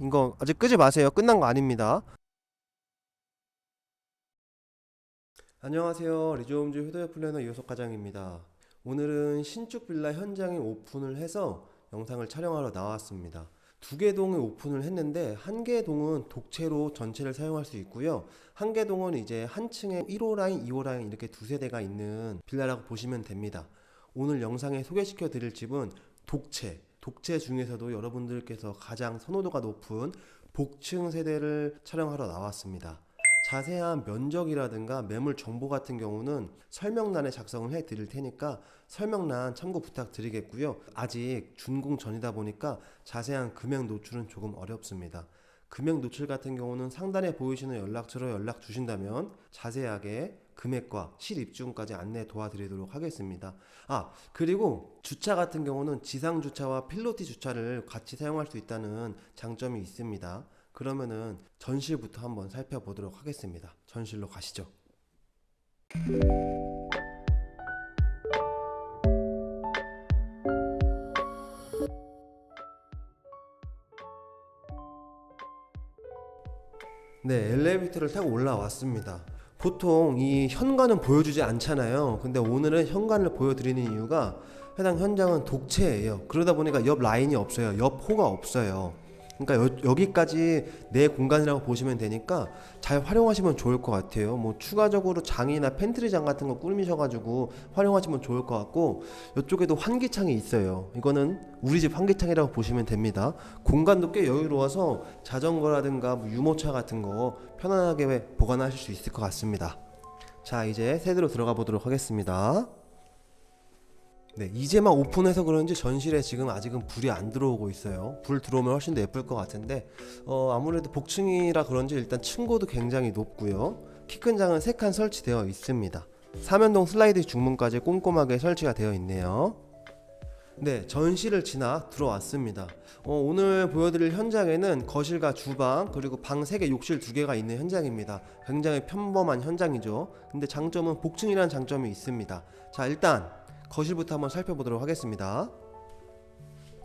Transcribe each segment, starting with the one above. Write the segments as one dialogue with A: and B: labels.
A: 이거 아직 끄지 마세요. 끝난 거 아닙니다. 안녕하세요. 리조홈즈 휴대용 플래너 이호석 과장입니다. 오늘은 신축 빌라 현장에 오픈을 해서 영상을 촬영하러 나왔습니다. 두 개 동에 오픈을 했는데 한 개 동은 독채로 전체를 사용할 수 있고요. 한 개 동은 이제 한 층에 1호 라인, 2호 라인 이렇게 두세 대가 있는 빌라라고 보시면 됩니다. 오늘 영상에 소개시켜 드릴 집은 독채. 독채 중에서도 여러분들께서 가장 선호도가 높은 복층 세대를 촬영하러 나왔습니다. 자세한 면적이라든가 매물 정보 같은 경우는 설명란에 작성을 해 드릴 테니까 설명란 참고 부탁드리겠고요. 아직 준공 전이다 보니까 자세한 금액 노출은 조금 어렵습니다. 금액 노출 같은 경우는 상단에 보이시는 연락처로 연락 주신다면 자세하게 금액과 실입주금까지 안내 도와드리도록 하겠습니다. 아, 그리고 주차 같은 경우는 지상 주차와 필로티 주차를 같이 사용할 수 있다는 장점이 있습니다. 그러면은 전실부터 한번 살펴보도록 하겠습니다. 전실로 가시죠. 네, 엘리베이터를 타고 올라왔습니다. 보통 이 현관은 보여주지 않잖아요. 근데 오늘은 현관을 보여드리는 이유가 해당 현장은 독채예요. 그러다 보니까 옆 라인이 없어요. 옆 호가 없어요. 그러니까 여, 기까지내 공간이라고 보시면 되니까 잘 활용하시면 좋을 것 같아요. 뭐 추가적으로 장이나 팬트리장 같은 거 꾸미셔가지고 활용하시면 좋을 것 같고 이쪽에도 환기창이 있어요. 이거는 우리 집 환기창이라고 보시면 됩니다. 공간도 꽤 여유로워서 자전거라든가 뭐 유모차 같은 거 편안하게 보관하실 수 있을 것 같습니다. 자 이제 세대로 들어가 보도록 하겠습니다. 네, 이제 막 오픈해서 그런지 전실에 지금 아직은 불이 안 들어오고 있어요. 불 들어오면 훨씬 더 예쁠 것 같은데, 어, 아무래도 복층이라 그런지 일단 층고도 굉장히 높고요. 키 큰 장은 3칸 설치되어 있습니다. 사면동 슬라이드 중문까지 꼼꼼하게 설치가 되어 있네요. 네, 전실을 지나 들어왔습니다. 어, 오늘 보여드릴 현장에는 거실과 주방 그리고 방 3개, 욕실 2개가 있는 현장입니다. 굉장히 평범한 현장이죠. 근데 장점은 복층이라는 장점이 있습니다. 자, 일단 거실부터 한번 살펴보도록 하겠습니다.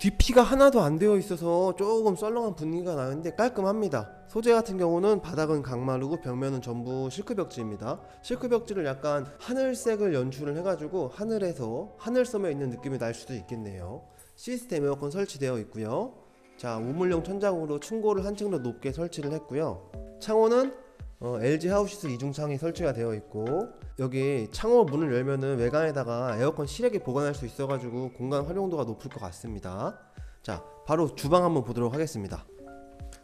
A: 뒤피가 하나도 안 되어 있어서 조금 썰렁한 분위기가 나는데 깔끔합니다. 소재 같은 경우는 바닥은 강마루고 벽면은 전부 실크벽지입니다. 실크벽지를 약간 하늘색을 연출을 해가지고 하늘에서 하늘섬에 있는 느낌이 날 수도 있겠네요. 시스템 에어컨 설치되어 있고요. 자 우물용 천장으로 층고를 한 층 더 높게 설치를 했고요. 창호는 어, LG 하우시스 이중창이 설치가 되어 있고 여기 창호 문을 열면은 외관에다가 에어컨 실외기 보관할 수 있어가지고 공간 활용도가 높을 것 같습니다. 자, 바로 주방 한번 보도록 하겠습니다.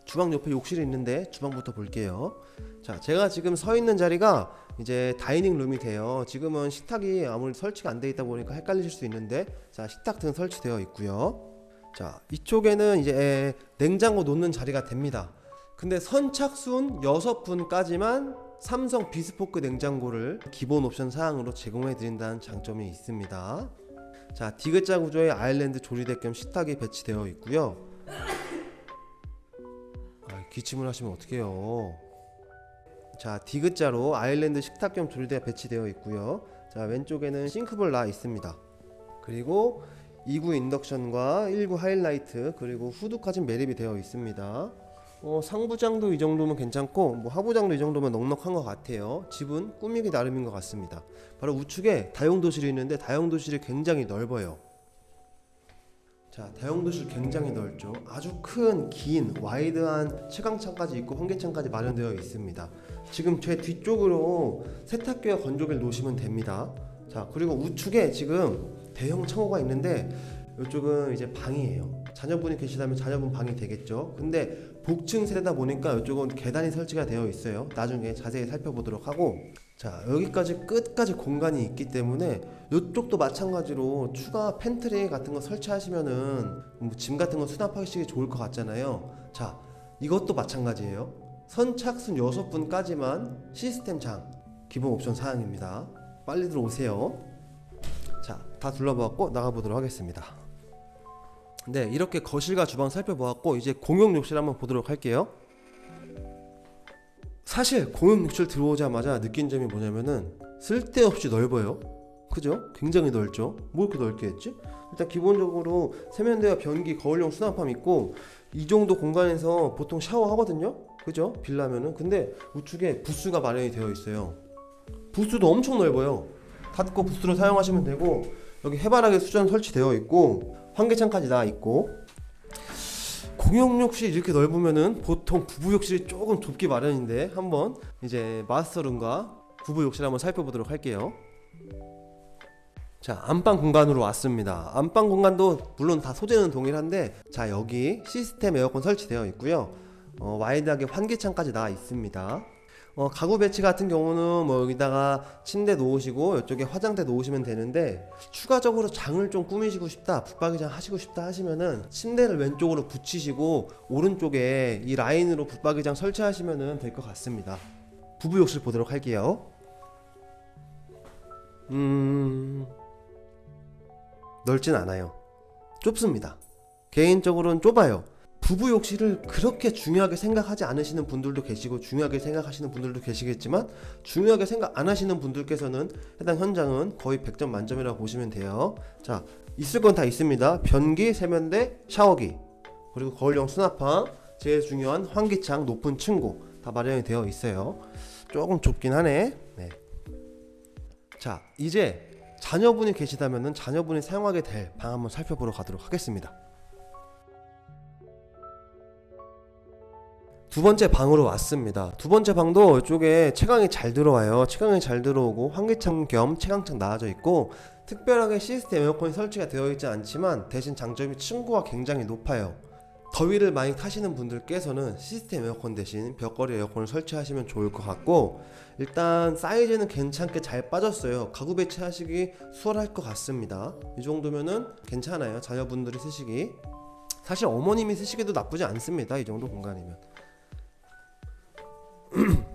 A: 주방 옆에 욕실이 있는데 주방부터 볼게요. 자, 제가 지금 서 있는 자리가 이제 다이닝 룸이 돼요. 지금은 식탁이 아무리 설치가 안 돼 있다 보니까 헷갈리실 수 있는데 자, 식탁 등 설치되어 있고요. 자, 이쪽에는 이제 냉장고 놓는 자리가 됩니다. 근데 선착순 6분까지만 삼성 비스포크 냉장고를 기본 옵션 사항으로 제공해 드린다는 장점이 있습니다. 자, 디귿자 구조의 아일랜드 조리대 겸 식탁이 배치되어 있고요. 아, 기침을 하시면 어떡해요. 자, 디귿자로 아일랜드 식탁 겸 조리대가 배치되어 있고요. 자, 왼쪽에는 싱크볼 나 있습니다. 그리고 2구 인덕션과 1구 하이라이트 그리고 후드까지 매립이 되어 있습니다. 어, 상부장도 이 정도면 괜찮고 뭐 하부장도 이 정도면 넉넉한 것 같아요. 집은 꾸미기 나름인 것 같습니다. 바로 우측에 다용도실이 있는데 다용도실이 굉장히 넓어요. 자, 다용도실 굉장히 넓죠. 아주 큰, 긴, 와이드한 채광창까지 있고 환기창까지 마련되어 있습니다. 지금 제 뒤쪽으로 세탁기와 건조기를 놓으시면 됩니다. 자, 그리고 우측에 지금 대형 창호가 있는데 이쪽은 이제 방이에요. 자녀분이 계시다면 자녀분 방이 되겠죠. 근데 복층 세대다 보니까 이쪽은 계단이 설치가 되어 있어요. 나중에 자세히 살펴보도록 하고 자 여기까지 끝까지 공간이 있기 때문에 이쪽도 마찬가지로 추가 팬트리 같은 거 설치하시면은 뭐 짐 같은 거 수납하시기 좋을 것 같잖아요. 자 이것도 마찬가지예요. 선착순 6분까지만 시스템 장 기본 옵션 사항입니다. 빨리 들어오세요. 자, 다 둘러보았고 나가보도록 하겠습니다. 네, 이렇게 거실과 주방 살펴보았고 이제 공용 욕실 한번 보도록 할게요. 사실 공용 욕실 들어오자마자 느낀 점이 뭐냐면은 쓸데없이 넓어요. 그죠? 굉장히 넓죠? 뭐 이렇게 넓게 했지? 일단 기본적으로 세면대와 변기, 거울용 수납함 있고 이 정도 공간에서 보통 샤워하거든요. 그죠? 빌라면은 근데 우측에 부스가 마련이 되어 있어요. 부스도 엄청 넓어요. 닫고 부스로 사용하시면 되고 여기 해바라기 수전 설치되어 있고 환기창까지 다 있고 공용 욕실 이렇게 넓으면은 보통 부부 욕실이 조금 좁기 마련인데 한번 이제 마스터룸과 부부 욕실 한번 살펴보도록 할게요. 자 안방 공간으로 왔습니다. 안방 공간도 물론 다 소재는 동일한데 자 여기 시스템 에어컨 설치되어 있고요. 어, 와이드하게 환기창까지 나와 있습니다. 어, 가구 배치 같은 경우는 뭐 여기다가 침대 놓으시고 이쪽에 화장대 놓으시면 되는데 추가적으로 장을 좀 꾸미시고 싶다 붙박이장 하시고 싶다 하시면은 침대를 왼쪽으로 붙이시고 오른쪽에 이 라인으로 붙박이장 설치하시면은 될것 같습니다. 부부 욕실 보도록 할게요. 음 넓진 않아요. 좁습니다. 개인적으로는 좁아요 부부 욕실을 그렇게 중요하게 생각하지 않으시는 분들도 계시고 중요하게 생각하시는 분들도 계시겠지만 중요하게 생각 안 하시는 분들께서는 해당 현장은 거의 100점 만점이라고 보시면 돼요. 자, 있을 건 다 있습니다. 변기, 세면대, 샤워기, 그리고 거울용 수납함, 제일 중요한 환기창, 높은 층고 다 마련이 되어 있어요. 조금 좁긴 하네. 네. 자, 이제 자녀분이 계시다면은 자녀분이 사용하게 될 방 한번 살펴보러 가도록 하겠습니다. 두 번째 방으로 왔습니다. 두 번째 방도 이쪽에 채광이 잘 들어와요. 채광이 잘 들어오고 환기창 겸 채광창 나와져 있고 특별하게 시스템 에어컨이 설치가 되어 있지 않지만 대신 장점이 층고가 굉장히 높아요. 더위를 많이 타시는 분들께서는 시스템 에어컨 대신 벽걸이 에어컨을 설치하시면 좋을 것 같고 일단 사이즈는 괜찮게 잘 빠졌어요. 가구 배치하시기 수월할 것 같습니다. 이 정도면은 괜찮아요. 자녀분들이 쓰시기. 사실 어머님이 쓰시기도 나쁘지 않습니다. 이 정도 공간이면.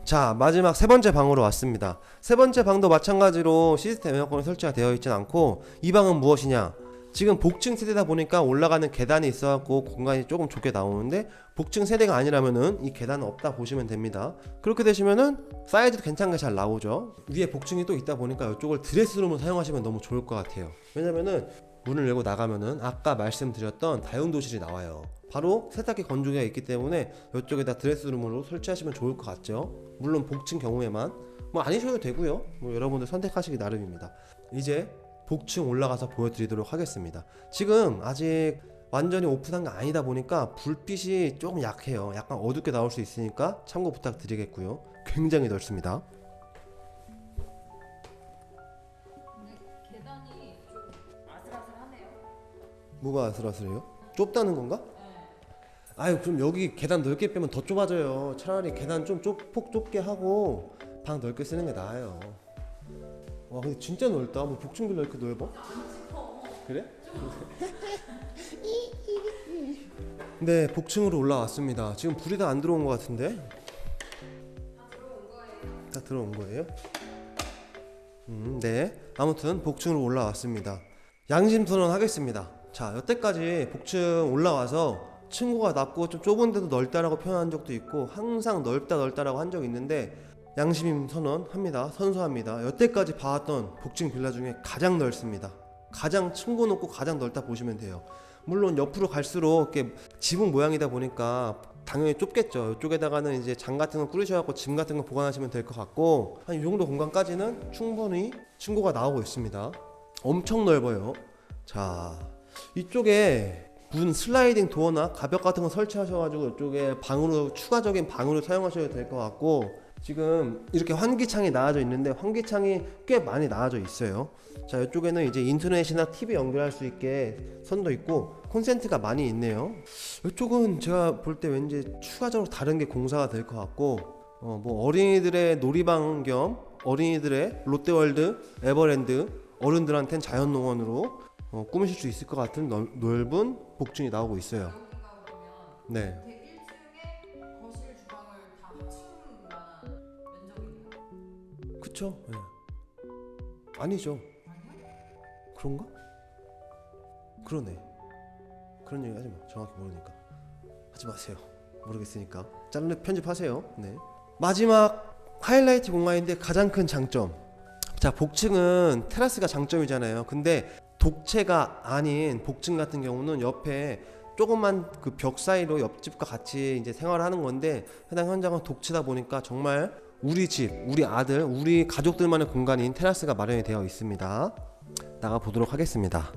A: 자 마지막 세 번째 방으로 왔습니다. 세 번째 방도 마찬가지로 시스템 에어컨이 설치가 되어 있진 않고 이 방은 무엇이냐? 지금 복층 세대다 보니까 올라가는 계단이 있어갖고 공간이 조금 좁게 나오는데 복층 세대가 아니라면은 이 계단은 없다 보시면 됩니다. 그렇게 되시면은 사이즈도 괜찮게 잘 나오죠. 위에 복층이 또 있다 보니까 이쪽을 드레스룸으로 사용하시면 너무 좋을 것 같아요. 왜냐면은 문을 열고 나가면은 아까 말씀드렸던 다용도실이 나와요. 바로 세탁기 건조기가 있기 때문에 이쪽에다 드레스룸으로 설치하시면 좋을 것 같죠. 물론 복층 경우에만 뭐 아니셔도 되고요. 뭐 여러분들 선택하시기 나름입니다. 이제 복층 올라가서 보여드리도록 하겠습니다. 지금 아직 완전히 오픈한 게 아니다 보니까 불빛이 조금 약해요. 약간 어둡게 나올 수 있으니까 참고 부탁드리겠고요. 굉장히 넓습니다. 뭐가 아슬아슬해요? 좁다는 건가? 아유 그럼 여기 계단 넓게 빼면 더 좁아져요. 차라리 계단 좀 좁, 폭 좁게 하고 방 넓게 쓰는 게 나아요. 와 근데 진짜 넓다. 뭐 복층별로 이렇게 넓어? 그래? 네 복층으로 올라왔습니다. 지금 불이 다 안 들어온 것 같은데? 다 들어온 거예요? 음, 네. 아무튼 복층으로 올라왔습니다. 양심 선언 하겠습니다. 자, 여태까지 복층 올라와서 층고가 낮고 좀 좁은데도 넓다라고 표현한 적도 있고 항상 넓다 넓다라고 한 적이 있는데 양심 선언합니다. 선수합니다. 여태까지 봐왔던 복층 빌라 중에 가장 넓습니다. 가장 층고 높고 가장 넓다 보시면 돼요. 물론 옆으로 갈수록 이렇게 지붕 모양이다 보니까 당연히 좁겠죠. 이쪽에다가는 이제 장 같은 거 꾸리셔갖고 짐 같은 거 보관하시면 될 것 같고 한 이 정도 공간까지는 충분히 층고가 나오고 있습니다. 엄청 넓어요. 자 이쪽에 문 슬라이딩 도어나 가벽 같은 거 설치하셔가지고 이쪽에 방으로 추가적인 방으로 사용하셔도 될 것 같고 지금 이렇게 환기창이 나와져 있는데 환기창이 꽤 많이 나와져 있어요. 자 이쪽에는 이제 인터넷이나 TV 연결할 수 있게 선도 있고 콘센트가 많이 있네요. 이쪽은 제가 볼 때 왠지 추가적으로 다른 게 공사가 될 것 같고 어, 뭐 어린이들의 놀이방 겸 어린이들의 롯데월드, 에버랜드 어른들한텐 자연농원으로 어, 꾸미실 수 있을 것 같은 넓, 넓은 복층이 나오고 있어요. 네.
B: 101층에 거실 주방을 다 합치는 만한 면적이네요.
A: 그쵸? 예. 아니죠. 그런가? 그러네. 그런 얘기 하지 마. 정확히 모르니까. 하지 마세요. 모르겠으니까. 자르 편집하세요. 네. 마지막 하이라이트 공간인데 가장 큰 장점. 자, 복층은 테라스가 장점이잖아요. 근데 독채가 아닌 복층 같은 경우는 옆에 조그만 그 벽 사이로 옆집과 같이 이제 생활하는 건데 해당 현장은 독채다 보니까 정말 우리 집, 우리 아들, 우리 가족들만의 공간인 테라스가 마련이 되어 있습니다. 나가 보도록 하겠습니다.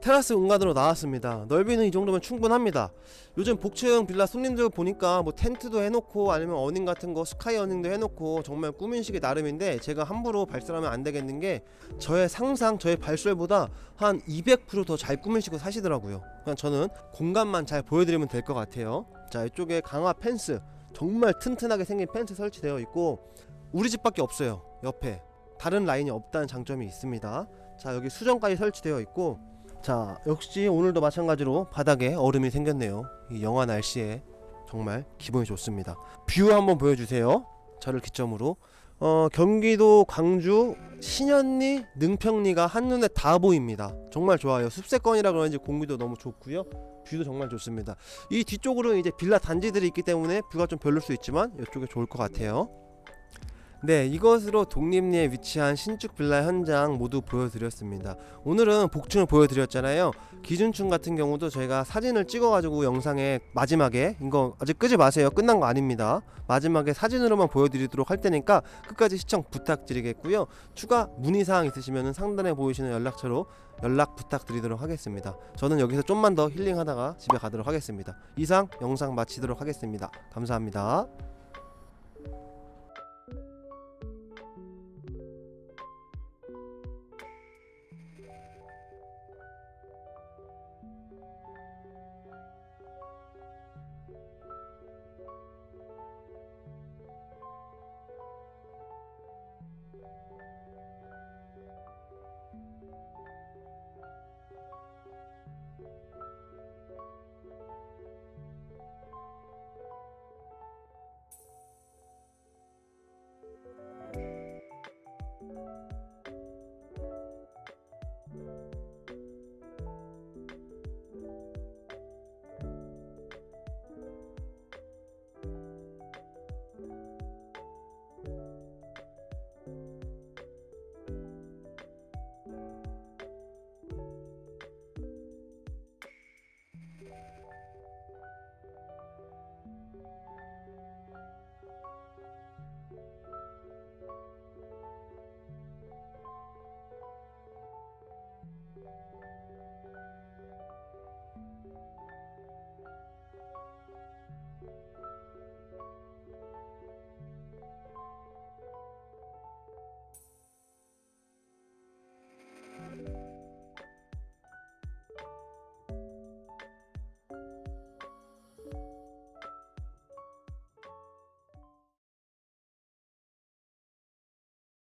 A: 테라스 공간으로 나왔습니다. 넓이는 이 정도면 충분합니다. 요즘 복층 빌라 손님들 보니까 뭐 텐트도 해놓고 아니면 어닝 같은 거 스카이 어닝도 해놓고 정말 꾸민식이 나름인데 제가 함부로 발설하면 안 되겠는 게 저의 상상, 저의 발설보다 한 200%더 잘 꾸미시고 사시더라고요. 그냥 저는 공간만 잘 보여드리면 될 것 같아요. 자 이쪽에 강화 펜스 정말 튼튼하게 생긴 펜스 설치되어 있고 우리 집밖에 없어요. 옆에 다른 라인이 없다는 장점이 있습니다. 자 여기 수정까지 설치되어 있고 자 역시 오늘도 마찬가지로 바닥에 얼음이 생겼네요. 이 영하 날씨에 정말 기분이 좋습니다. 뷰 한번 보여주세요. 저를 기점으로 어, 경기도 광주 신현리 능평리가 한눈에 다 보입니다. 정말 좋아요. 숲세권이라 그런지 공기도 너무 좋고요. 뷰도 정말 좋습니다. 이 뒤쪽으로는 이제 빌라 단지들이 있기 때문에 뷰가 좀 별로일 수 있지만 이쪽에 좋을 것 같아요. 네, 이것으로 독립리에 위치한 신축 빌라 현장 모두 보여드렸습니다. 오늘은 복층을 보여드렸잖아요. 기준층 같은 경우도 저희가 사진을 찍어가지고 영상에 마지막에 이거 아직 끄지 마세요. 끝난 거 아닙니다. 마지막에 사진으로만 보여드리도록 할 테니까 끝까지 시청 부탁드리겠고요. 추가 문의사항 있으시면 상단에 보이시는 연락처로 연락 부탁드리도록 하겠습니다. 저는 여기서 좀만 더 힐링하다가 집에 가도록 하겠습니다. 이상 영상 마치도록 하겠습니다. 감사합니다.